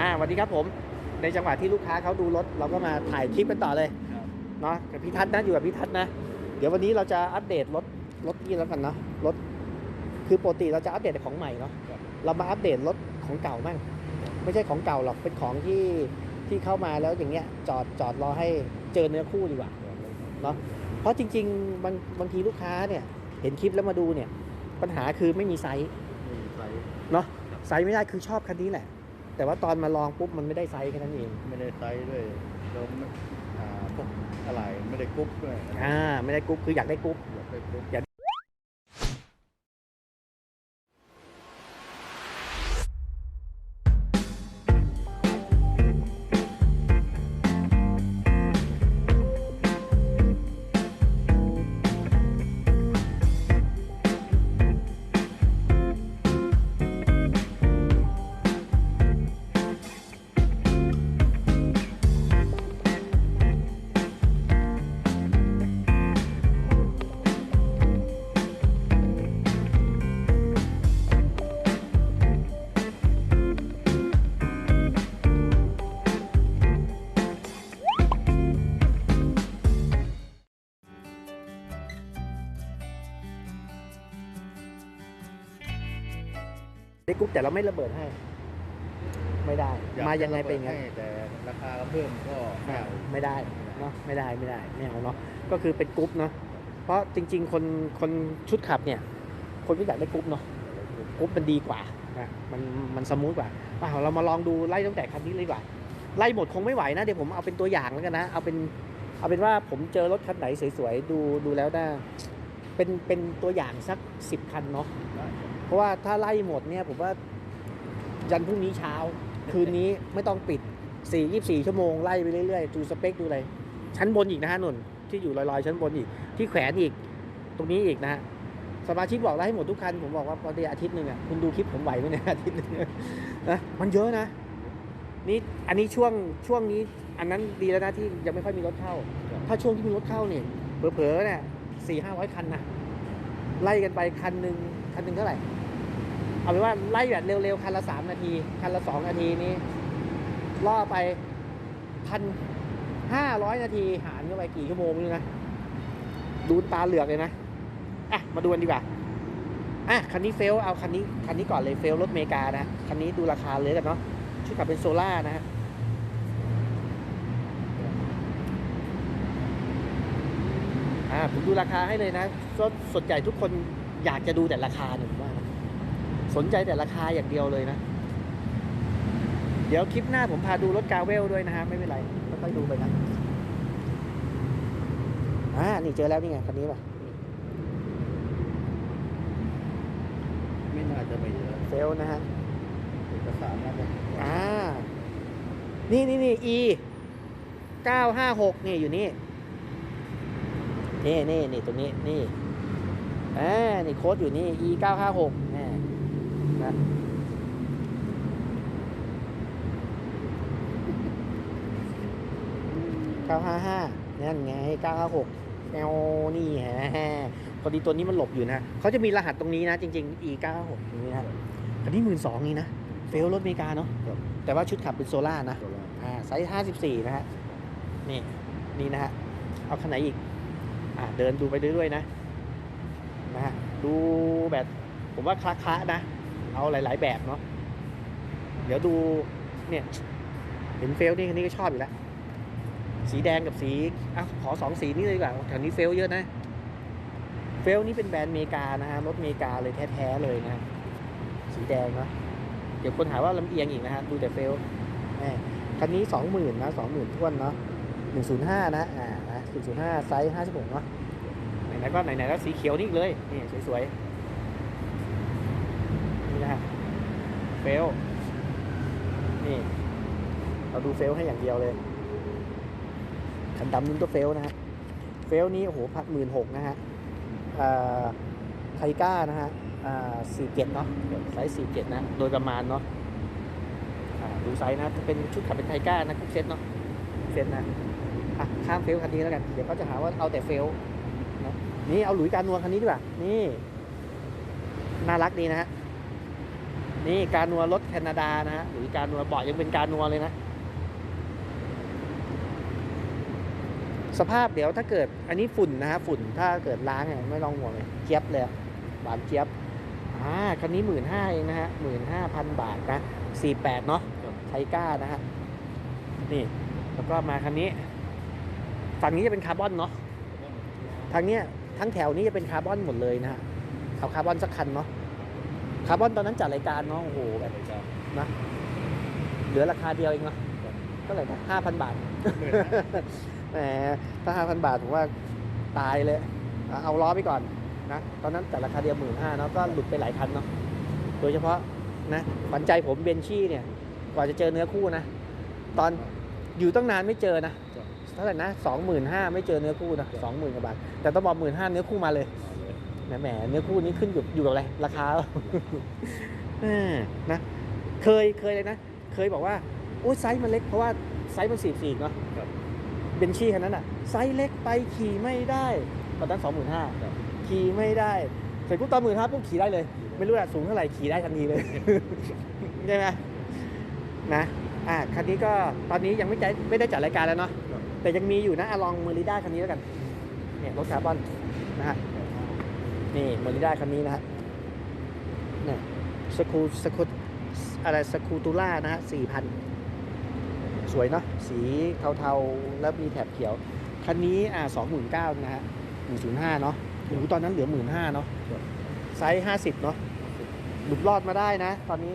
อ่าสวัสดีครับผมในจังหวะที่ลูกค้าเขาดูรถเราก็มาถ่ายคลิปกันต่อเลยครับเนาะกับพี่ทัศน์นะอยู่กับพี่ทัศน์นะ เดี๋ยววันนี้เราจะอัปเดตรถรถนี่แล้วกันเนาะรถคือปกติเราจะอัปเดตแต่ของใหม่เนาะครับเรามาอัปเดตรถของเก่าบ้างไม่ใช่ของเก่าหรอกเป็นของที่ที่เข้ามาแล้วอย่างเงี้ยจอดจอดรอให้เจอเนื้อคู่ดีกว่าเนาะเพราะจริงๆบางบางทีลูกค้าเนี่ยเห็นคลิปแล้วมาดูเนี่ย ปัญหาคือไม่มีไซส์มีไซส์เนาะไซส์ไม่ได้คือชอบคันนี้แหละ แต่ว่าตอนมาลองปุ๊บมันไม่ได้ไซส์แค่นั้นเอง ไม่ได้ไซส์ด้วยแล้วไม่อ่าพวกอะไรไม่ได้กรุ๊ปด้วยอ่า ไม่ได้กรุ๊ปคืออยากได้กรุ๊ป อยากได้กรุ๊ปได้ก แต่เราไม่ระเบิดให้ ไม่ได้อมายังไงเป็นอย่างให้นั้นแต่ราคาก็เพิ่มก็ไม่เอาไม่ได้เนาะไม่ได้ไม่ได้ไม่เอาเนาะก็คือเป็นกรุ๊ปเนาะเพราะจริง ๆ คนคนชุดขับเนี่ย คนก็อยากได้กรุ๊ปเนาะกรุ๊ปมันดีกว่านะมันมันสมูทกว่าป่าเรามาลองดูไล่ตั้งแต่คันนี้เลยดีกว่าไล่หมดคงไม่ไหวนะเดี๋ยวผมเอาเป็นตัวอย่างแล้วกันนะเอาเป็นเอาเป็นว่าผมเจอรถคันไหนสวยๆดูดูแล้วได้เป็นเป็นตัวอย่างสักสิบคันเนาะเพ ราะว่าถ้าไล่หมดเนี่ยผมว่ายันพรุ่งนี้เช้า คืนนี้ไม่ต้องปิด 4 24 ชั่วโมงไล่ไปเรื่อยๆ ดูสเปคดูอะไร ชั้นบนอีกนะฮะนุ่นที่อยู่ลอยๆ ชั้นบนอีก ที่แขวนอีก ตรงนี้อีกนะฮะสมาชิกบอกไล่ให้หมดทุกคัน ผมบอกว่าพอดีอาทิตย์หนึ่งอะคุณดูคลิปผมไหวไหมเนี่ยอาทิตย์หนึงนะมันเยอะนะนี่อันนี้ช่วงช่วงนี้ อันนั้นดีแล้วนะที่ยังไม่ค่อยมีรถเข้า ถ้าช่วงที่มีรถเข้าเนี่ยเผลอๆเนี่ยสี่ห้าร้อยคันนะไล่กันไปคันหนึ่งคันหนึ่งเท่าไหร่ เอาเป็นว่าไล่แบบเร็วๆ คันละสามนาที คันละสองนาทีนี้ล่อไปพันห้าร้อยนาที หารเข้าไปกี่ชั่วโมงไม่นะ ดูตาเหลือกเลยนะ อะ มาดูกันดีกว่า อะ คันนี้เฟล เอาคันนี้คันนี้ก่อนเลยเฟลรถเมกานะ คันนี้ดูราคาเลยกันเนาะชุดขับเป็นโซล่านะฮะอ่าผมดูราคาให้เลยนะส่วนส่วนใหญ่ทุกคนอยากจะดูแต่ราคาหนึ่ง สนใจแต่ราคาอย่างเดียวเลยนะ เดี๋ยวคลิปหน้าผมพาดูรถกาเวลด้วยนะฮะ ไม่เป็นไรค่อยๆดูไปนะอ่านี่เจอแล้วนี่ไงคันนี้ป่ะไม่น่าจะมีแล้วเฟลนะฮะเอกสารน่าจะอ่า นี่นี่นี่ e เก้าห้าหกนี่อยู่นี่ นี่นี่นี่ตรงนี้นี่อ่านี่โค้ดอยู่นี่ e เก้าห้าหกนะนะเก้าห้าห้านั่นไงเก้าห้าหกแนวนี่ฮะพอดีตัวนี้มันหลบอยู่นะเขาจะมีรหัสตรงนี้นะ จริงๆ e เก้าหกตรงนี้นะอันนี้หมื่นสองนี่นะ เฟลรถอเมริกาเนาะครับแต่ว่าชุดขับเป็นโซล่านะตัวละอ่าไซส์ห้าสิบสี่นะฮะนี่นี่นะฮะเอาคันไหนอีกอ่าเดินดูไปเรื่อยๆนะนะฮะดูแบบผมว่าคละคละๆนะ เอาหลาย ๆ แบบเนาะเดี๋ยวดูเนี่ยเห็นเฟลนี่คันนี้ก็ชอบอยู่แล้ว สีแดงกับสีอะขอสองสีนี้เลยดีกว่าแถวนี้เฟลเยอะนะเฟลนี่เป็นแบรนด์อเมริกานะฮะรถอเมริกาเลยแท้ๆเลยนะสีแดงเนาะเดี๋ยวคนหาว่าลำเอียงอีกนะฮะดูแต่เฟลคันนี้สองหมื่นนะสองหมื่นท้วนเนาะหนึ่งศูนย์ห้านะอ่านะหนึ่งศูนย์ห้าไซส์ห้าสิบหกเนาะไหนๆก็ไหนๆแล้วสีเขียวนี่เลยนี่สวยๆนี่นะฮะเฟลนี่เราดูเฟลให้อย่างเดียวเลย คันดำนี่ก็เฟลนะฮะ เฟลนี้โอ้โหพันหมื่นหกนะฮะไทก้านะฮะสี่เจ็ดเนาะไซส์สี่เจ็ดนะ โดยประมาณเนาะดูไซส์นะถ้าเป็นชุดขับเป็นไทก้านะคุกเซ็ตเนาะเซ็ตนะอะข้ามเฟลคันนี้แล้วกัน เดี๋ยวเขาจะหาว่าเอาแต่เฟลนะนี่เอาหลุยการนวลคันนี้ดีกว่า นี่ น่ารักดีนะฮะ นี่การนัวรถแคนาดานะฮะหรือการนัวเบาะยังเป็นการนัวเลยนะ สภาพเดี๋ยวถ้าเกิดอันนี้ฝุ่นนะฮะฝุ่นถ้าเกิดล้างเนี่ยไม่ต้องห่วงเลยเจี๊ยบเลยหวานเจี๊ยบอ่าคันนี้หมื่นห้าเองนะฮะหมื่นห้าพันบาทนะสี่แปดเนาะไทก้านะฮะนี่แล้วก็มาคันนี้ ฝั่งนี้จะเป็นคาร์บอนเนาะทางเนี้ยทั้งแถวนี้จะเป็นคาร์บอนหมดเลยนะฮะขับคาร์บอนสักคันเนาะคาร์บอนตอนนั้นจัดรายการเนาะโอ้โหแบบนะเหลือราคาเดียวเองเนาะเท่าไหร่นะห้าพันบาท แหมถ้าห้าพันบาทผมว่าตายเลยอะเอาล้อไปก่อนนะ ตอนนั้นแต่ราคาเดียวหมื่นห้าเนาะก็หลุดไปหลายคันเนาะ โดยเฉพาะนะขวัญใจผมเบนชี่เนี่ย กว่าจะเจอเนื้อคู่นะ ตอนอยู่ตั้งนานไม่เจอนะเท่าไหร่นะสองหมื่นห้าไม่เจอเนื้อคู่นะสองหมื่นกว่าบาท แต่ต้องบอกหมื่นห้าเนื้อคู่มาเลยแหมแหมเนื้อคู่นี้ขึ้นอยู่อยู่กับอะไรราคาเออนะ เคยเคยเลยนะ เคยบอกว่าโอ้ยไซส์มันเล็กเพราะว่าไซส์มันสี่สี่เนาะครั บนชี่คันนั้นอะไซส์เล็กไปขี่ไม่ได้ตอนนั้นสองหมื่นห้าขี่ไม่ได้เสร็จปุ๊บตอนหมื่นห้าปุ๊บขี่ได้เลย ไม่รู้อะสูงเท่าไหร่ขี่ได้ทันทีเลยใช่ไหมนะอะคันนี้ก็ตอนนี้ยังไม่ได้ไม่ได้จัดรายการแล้วเนาะแต่ยังมีอยู่นะอะลองเมอริด้าคันนี้แล้วกันเนี่ยรถคาร์บอนนะฮะนี่เมอริด้าคันนี้นะฮะเนี่ยสกูสกูอะไรสกูตูล่านะฮะสี่พัน สวยเนาะสีเทาๆ แล้วมีแถบเขียว คันนี้อ่าสองหมื่นเก้านะฮะหนึ่งศูนย์ห้าเนาะโอ้โหตอนนั้นเหลือหมื่นห้าเนาะครับไซส์ห้าสิบเนาะหลุดรอดมาได้นะ ตอนนี้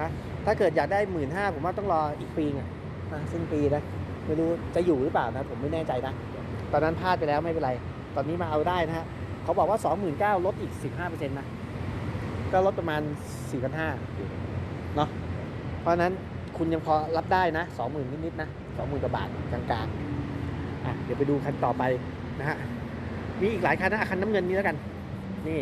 นะถ้าเกิดอยากได้หมื่นห้าผมว่าต้องรออีกปีน่ะนะสิ้นปีนะไม่รู้จะอยู่หรือเปล่านะผมไม่แน่ใจนะ ตอนนั้นพลาดไปแล้วไม่เป็นไร ตอนนี้มาเอาได้นะฮะเขาบอกว่า 29,000ลดอีก 15%นะก็ลดประมาณ 4,500เนาะเพราะฉะนั้น คุณยังพอรับได้นะ20,000นิดๆนะ20,000กว่าบาทกลางๆอะเดี๋ยวไปดูคันต่อไปนะฮะมีอีกหลายคันนะอะคันน้ำเงินนี้แล้วกัน นี่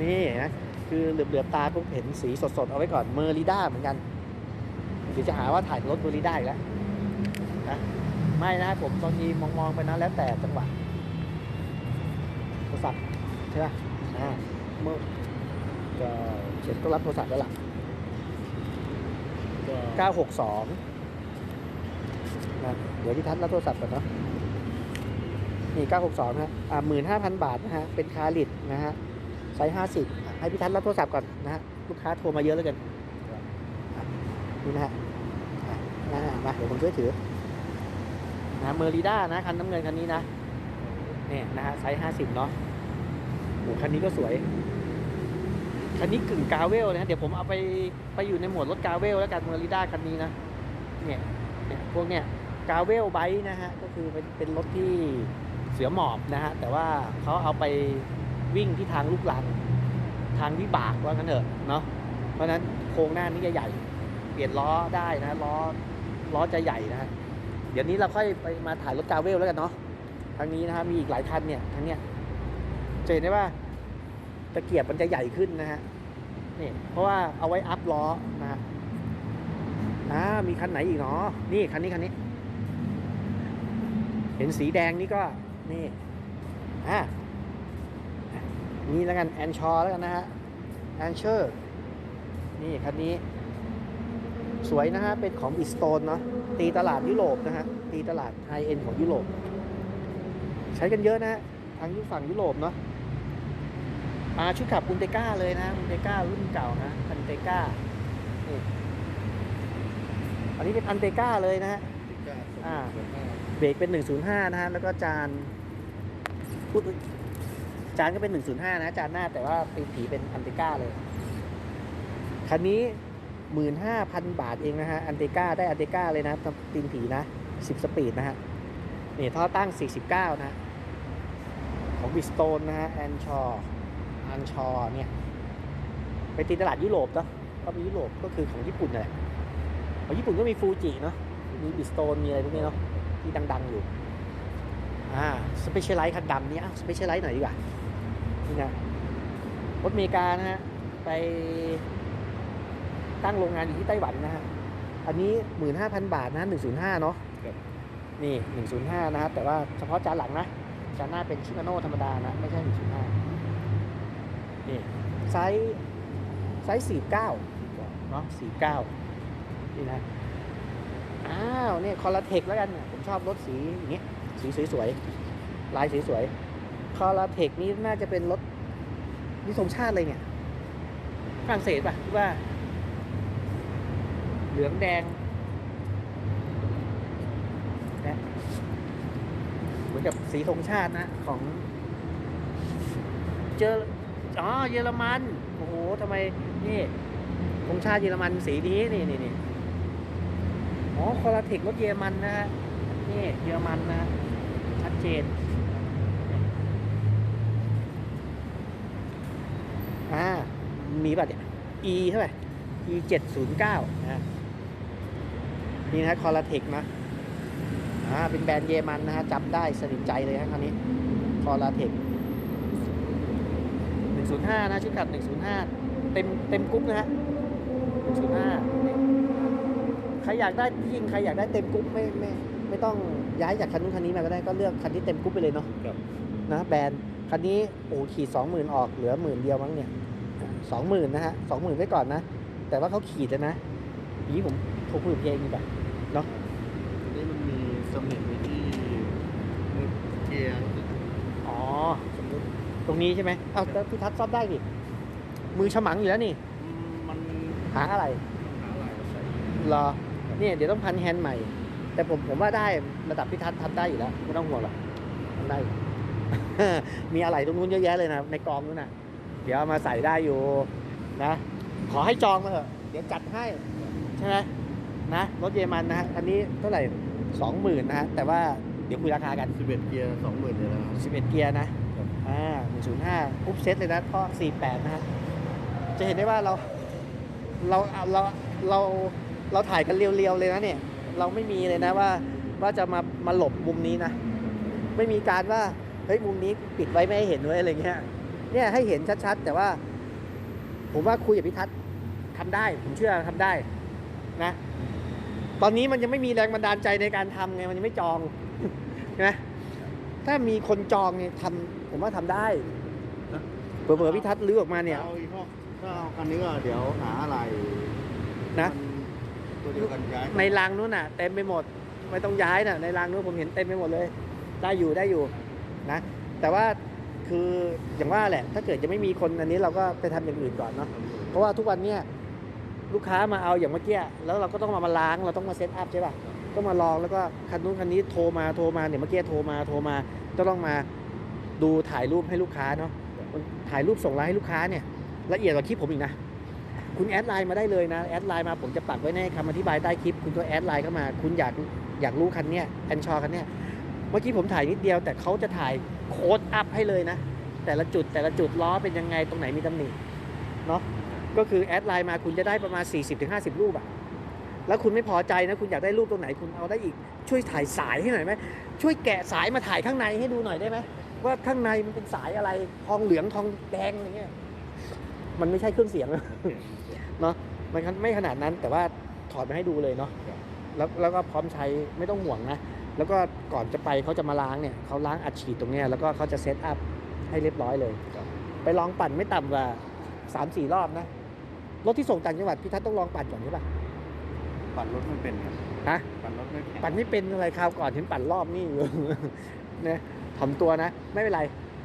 นี่นะคือเหลือบๆตาปุ๊บเห็นสีสดๆ เอาไว้ก่อนเมอริด้าเหมือนกันเดี๋ยวจะหาว่าถ่ายรถเมอริด้าอีกแล้วนะไม่นะผมบางทีมองมองๆไปนะแล้วแต่จังหวะโทรศัพท์ใช่ป่ะอ่าเมื่อก็เขียนก็รับโทรศัพท์แล้วล่ะ 962นะเดี๋ยวพี่ทัศน์รับโทรศัพท์ก่อนเนาะนี่962นะฮะอ่า15,000บาทนะฮะ เป็นคาริดนะฮะไซส์50ให้พี่ทัศน์รับโทรศัพท์ก่อนนะฮะ ลูกค้าโทรมาเยอะแล้วกันนี่นะฮะอะอ่ามาเดี๋ยวผมช่วยถือนะเมอริด้านะคันน้ำเงินคันนี้นะเนี่ยนะฮะไซส์ห้าสิบเนาะโอ้คันนี้ก็สวย คันนี้กึ่งกาเวลนะฮะเดี๋ยวผมเอาไปไปอยู่ในหมวดรถกาเวลแล้วกันเมอริด้าคันนี้นะเนี่ยเนี่ยพวกเนี่ยกาเวลไบค์นะฮะก็คือเป็นเป็นรถที่เสือหมอบนะฮะแต่ว่าเขาเอาไปวิ่งที่ทางลูกลังทางวิบากว่างั้นเถอะเนาะเพราะฉะนั้นโครงหน้านี้จะใหญ่เปลี่ยนล้อได้นะล้อล้อจะใหญ่นะฮะเดี๋ยวนี้เราค่อยไปมาถ่ายรถกาเวลแล้วกันเนาะทางนี้นะฮะมีอีกหลายคันเนี่ยทางเนี้ยจะเห็นได้ว่า ตะเกียบมันจะใหญ่ขึ้นนะฮะนี่เพราะว่าเอาไว้อัพล้อนะฮะอ่ามีคันไหนอีกเนาะนี่คันนี้คันนี้ เห็นสีแดงนี่ก็นี่อ่านี่แล้วกันแอนชอแล้วกันนะฮะแอนเชอร์นี่คันนี้ สวยนะฮะ เป็นของบิสโตนเนาะตีตลาดยุโรปนะฮะ ตีตลาดไฮเอ็นของยุโรป ใช้กันเยอะนะฮะทางยุฝั่งยุโรปเนาะ อาชุดขับอุนเตก้าเลยนะอุนเตก้ารุ่นเก่านะอันเตก้านี่อันนี้เป็นอันเตก้าเลยนะฮะติก้าอ่าสองหมื่นห้าเบรกเป็น 105 นะฮะ แล้วก็จานพูดจานก็เป็น 105 นะ จานหน้าแต่ว่าปีนผีเป็นอันเตก้าเลย คันนี้ 15,000 บาทเองนะฮะ อันเตก้าได้อันเตก้าเลยนะตีนผีนะ 10 สปีดนะฮะ นี่ท่อตั้ง 49 นะฮะของบิสโตนนะฮะ แอนชอ อันชอเนี่ย ไปตีตลาดยุโรปเนาะก็มียุโรปก็คือของญี่ปุ่นนั่นแหละของญี่ปุ่นก็มีฟูจิเนาะมีบิสโตนมีอะไรพวกนี้เนาะที่ดัง ๆอยู่อ่าสเปเชียลไลท์คันดำนี่อะสเปเชียลไลท์หน่อยดีกว่านี่นะรถอเมริกานะฮะไปตั้งโรงงานอยู่ที่ไต้หวันนะฮะอันนี้หมื่นห้าพันบาทนะหนึ่งศูนย์ห้าเนาะครับนี่หนึ่งศูนย์ห้านะครับแต่ว่าเฉพาะจานหลังนะจานหน้าเป็นชิมาโน่ธรรมดานะ ไม่ใช่หนึ่งศูนย์ห้า นี่ไซส์ไซส์สี่เก้าเนาะสี่เก้านี่นะ อ้าวเนี่ยคอร์เทคแล้วกันเนี่ยผมชอบรถสีอย่างเงี้ยสีสวยๆลายสวยๆคอร์เทคนี่น่าจะเป็นรถนิสมชาติเลยเนี่ยฝรั่งเศสป่ะคิดว่า เหลืองแดงนะเหมือนกับสีธงชาตินะ ของเจอ อ๋อเยอรมัน โอ้โหทำไมนี่ธงชาติเยอรมันสีนี้นี่นี่นี่อ๋อคอร์เทครถเยอรมันนะฮะนี่เยอรมันนะชัดเจนอ่ามีป่ะเนี่ย e เท่าไหร่ e เจ็ดศูนย์เก้านะนี่นะคอร์เทคนะอ่าเป็นแบรนด์เยอรมันนะฮะจำได้สนิทใจเลยนะคราวนี้คอร์เทค หนึ่งศูนย์ห้านะชุดขับหนึ่งศูนย์ห้าเต็มเต็มกรุ๊ปนะฮะหนึ่งศูนย์ห้าใครอยากได้ยิ่งใครอยากได้เต็มกรุ๊ปไม่ไม่ไม่ต้องย้ายจากคันนู้นคันนี้มาก็ได้ก็เลือกคันที่เต็มกรุ๊ปไปเลยเนาะครับนะแบรนด์คันนี้โอ้ขีดสองหมื่นออกเหลือหมื่นเดียวมั้งเนี่ยสองหมื่นนะฮะสองหมื่นไว้ก่อนนะ แต่ว่าเขาขีดแล้วนะอย่างนี้ผมโทรคุยกับพี่เองดีกว่านี่มันมีสำเร็จไว้ที่มือเกียร์อ๋อสมม ติตรงนี้ใช่ไหมเอ้าแต่พี่ทัศน์ซ่อมได้ดิมือฉมังอยู่แล้วนี่อืมมันหาอะไรหาอะไรมาใส่รอเนี่ยเดี๋ยวต้องพันแฮนด์ใหม่ แต่ผมผมว่าได้ระดับพี่ทัศน์ทำได้อยู่แล้วไม่ต้องห่วงหรอกทำได้อยู่ มีอะไรตรงนู้นเยอะแยะเลยนะในกองนู้นน่ะ เดี๋ยวเอามาใส่ได้อยู่นะ ขอให้จองมาเถอะเดี๋ยวจัดให้ ใช่ไหมนะรถเยอรมันนะฮะอันนี้เท่าไหร่สองหมื่นนะฮะแต่ว่าเดี๋ยวคุยราคากัน สิบเอ็ดเกียร์สองหมื่นเนี่ยนะครับ 11 เกียร์นะ อ่า105ปุ๊บเซตเลยนะท่อ48 นะฮะ จะเห็นได้ว่าเรา เรา เรา เรา เราถ่ายกันเรียวๆเลยนะเนี่ย เราไม่มีเลยนะว่า ว่าจะมา มาหลบมุมนี้นะ ไม่มีการว่า เฮ้ย มุมนี้ปิดไว้ไม่ให้เห็นไว้อะไรเงี้ย เนี่ยให้เห็นชัดๆ แต่ว่า ผมว่าคุยกับพิทัศน์ทำได้ ผมเชื่อทำได้นะ ตอนนี้มันยังไม่มีแรงบันดาลใจในการทำไง มันยังไม่จองใช่ไหมถ้ามีคนจองเนี่ยทำ ผมว่าทำได้เผื่อๆพิทัศน์ลื้อออกมาเนี่ยเอาอีกพวกถ้าเอาคันนี้ก็เดี๋ยวหาอะไรนะ มันตัวเดียวกันย้ายในรางนู้นน่ะเต็มไปหมดไม่ต้องย้ายน่ะในรางนู้นผมเห็นเต็มไปหมดเลย ได้อยู่ได้อยู่นะแต่ว่าคืออย่างว่าแหละ ถ้าเกิดจะไม่มีคนอันนี้เราก็ไปทำอย่างอื่นก่อนเนาะเพราะว่าทุกวันเนี้ยลูกค้ามาเอาอย่างเมื่อกี้แล้วเราก็ต้องมามาล้างเราต้องมาเซตอัพใช่ป่ะต้องมาลองแล้วก็คันนู้นคันนี้โทรมาโทรมาเนี่ยเมื่อกี้โทรมาโทรมาก็ต้องมา ดูถ่ายรูปให้ลูกค้าเนาะถ่ายรูปส่งไลน์ให้ลูกค้าเนี่ยละเอียดกว่าคลิปผมอีกนะ คุณแอดไลน์มาได้เลยนะ แอดไลน์มาผมจะปักไว้ในคำอธิบายใต้คลิป คุณก็แอดไลน์เข้ามา คุณอยากอยากรู้คันเนี้ยแอนชอคันเนี้ยเมื่อกี้ผมถ่ายนิดเดียว แต่เขาจะถ่ายโค้ดอัพให้เลยนะ แต่ละจุดแต่ละจุดล้อเป็นยังไงตรงไหนมีตำหนิเนาะก็คือแอดไลน์มาคุณจะได้ประมาณ 40-50 รูปอะแล้วคุณไม่พอใจนะ คุณอยากได้รูปตรงไหนคุณเอาได้อีก ช่วยถ่ายสายให้หน่อยไหมช่วยแกะสายมาถ่ายข้างในให้ดูหน่อยได้ไหม ว่าข้างในมันเป็นสายอะไรทองเหลืองทองแดงอะไรเงี้ยมันไม่ใช่เครื่องเสียงนะเนาะมันไม่ขนาดนั้นแต่ว่าถอดมาให้ดูเลยเนาะแล้วแล้วก็พร้อมใช้ไม่ต้องห่วงนะแล้วก็ก่อนจะไปเขาจะมาล้างเนี่ยเขาล้างอัดฉีดตรงเนี้ยแล้วก็เขาจะเซตอัพให้เรียบร้อยเลย ไปลองปั่นไม่ต่ำกว่าสามสี่รอบนะรถที่ส่งต่างจังหวัดพี่ทัศน์ต้องลองปั่นก่อนใช่ปะปั่นรถไม่เป็นครับฮะปั่นรถไม่เป็นปั่นไม่เป็นอะไรคราวก่อนเห็นปั่นรอบนี่อยู่นะ ถ่อมตัวนะ ไม่เป็นไร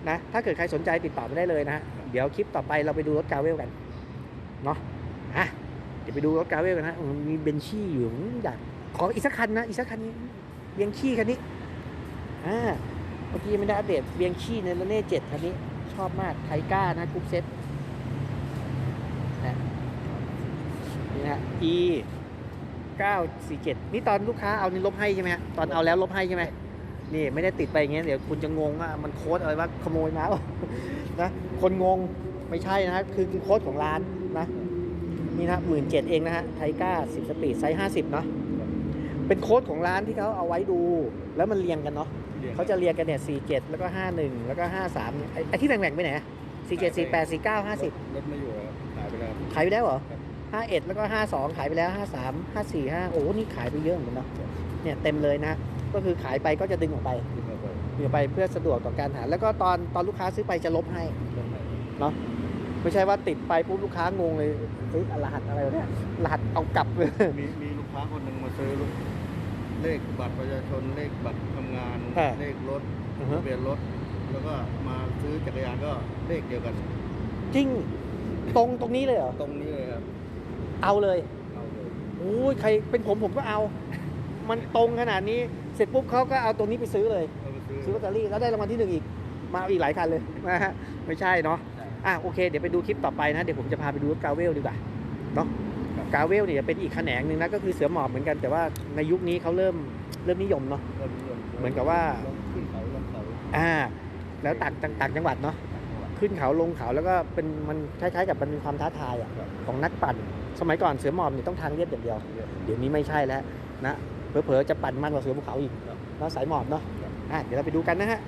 นะ ถ้าเกิดใครสนใจติดต่อมาได้เลยนะ เดี๋ยวคลิปต่อไปเราไปดูรถกาเวลกัน เนาะอะเดี๋ยวไปดูรถกาเวลกันนะ มีเบนชี่อยู่อยากขออีกสักคันนะ อีกสักคันนี้เบียงชี่คันนี้ อ่า เมื่อกี้ไม่ได้อัปเดตเบียงชี่ในรเน่เจ็ดคันนี้ ชอบมาก ไทก้านะกรุ๊ปเซ็ตนะนี่นะ e 947 นี่ตอนลูกค้าเอานี่ลบให้ใช่ไหมฮะ ตอนเอาแล้วลบให้ใช่ไหม นี่ไม่ได้ติดไปอย่างเงี้ยเดี๋ยวคุณจะงงว่ามันโค้ดอะไรว่าขโมยมาเปล่านะคนงงไม่ใช่นะฮะคือคือโค้ดของร้านนะนี่นะหมื่นเจ็ดเองนะฮะไทก้าสิบสปีดไซส์ห้าสิบเนาะเป็นโค้ดของร้านที่เขาเอาไว้ดู แล้วมันเรียงกันเนาะเขาจะเรียงกันเนี่ยสี่เจ็ดแล้วก็ห้าหนึ่งแล้วก็ห้าสามไอ้ไอ้ที่แบ่งๆไปไหนสี่เจ็ดสี่แปดสี่เก้าห้าสิบรถไม่อยู่ครับหายไปแล้วขายไปแล้วเหรอครับห้าเอ็ดแล้วก็ห้าสองขายไปแล้วห้าสามห้าสี่ห้าโอ้นี่ขายไปเยอะเหมือนกันเนาะเนี่ยเต็มเลยนะ ก็คือขายไปก็จะดึงออกไปขึ้นมาไปดึงออกไปเพื่อสะดวกต่อการหา แล้วก็ตอนตอนลูกค้าซื้อไปจะลบให้รถไหนเนาะไม่ใช่ว่าติดไปปุ๊บลูกค้างงเลยเฮ้ยรหัสอะไรวะเนี่ยรหัสเอากลับเลยมีมีลูกค้าคนหนึ่งมาซื้อรถเลขบัตรประชาชนเลขบัตรทำงานอ่าเลขรถอือฮึทะเบียนรถ แล้วก็มาซื้อจักรยานก็เลขเดียวกัน จริงตรงตรงนี้เลยเหรอตรงนี้เลยครับเอาเลยเอาเลยโอ้ยใครเป็นผมผมก็เอา มันตรงขนาดนี้เสร็จปุ๊บเขาก็เอาตัวนี้ไปซื้อเลยเอาไปซื้อซื้อลอตเตอรี่แล้วได้รางวัลที่หนึ่งอีก มาเอาอีกหลายคันเลยนะฮะไม่ใช่เนาะใช่อะโอเค เดี๋ยวไปดูคลิปต่อไปนะ เดี๋ยวผมจะพาไปดูรถกาเวลดีกว่าเนาะกาเวลเนี่ยจะเป็นอีกแขนงหนึ่งนะก็คือเสือหมอบเหมือนกันแต่ว่าในยุคนี้เขาเริ่มเริ่มนิยมเนาะเริ่มนิยมเหมือนกับว่าลงขึ้นเขาลงเขาอ่า แล้วต่างต่างต่างจังหวัดเนาะขึ้นเขาลงเขาแล้วก็เป็นมันคล้ายๆกับมันมีความท้าทายอะของนักปั่น สมัยก่อนเสือหมอบเนี่ยต้องทางเรียบอย่างเดียว เดี๋ยวนี้ไม่ใช่แล้วนะ เผลอๆจะปั่นมันกว่าเสือภูเขาอีกแล้วสายหมอบเนาะอะเดี๋ยวเราไปดูกันนะฮะ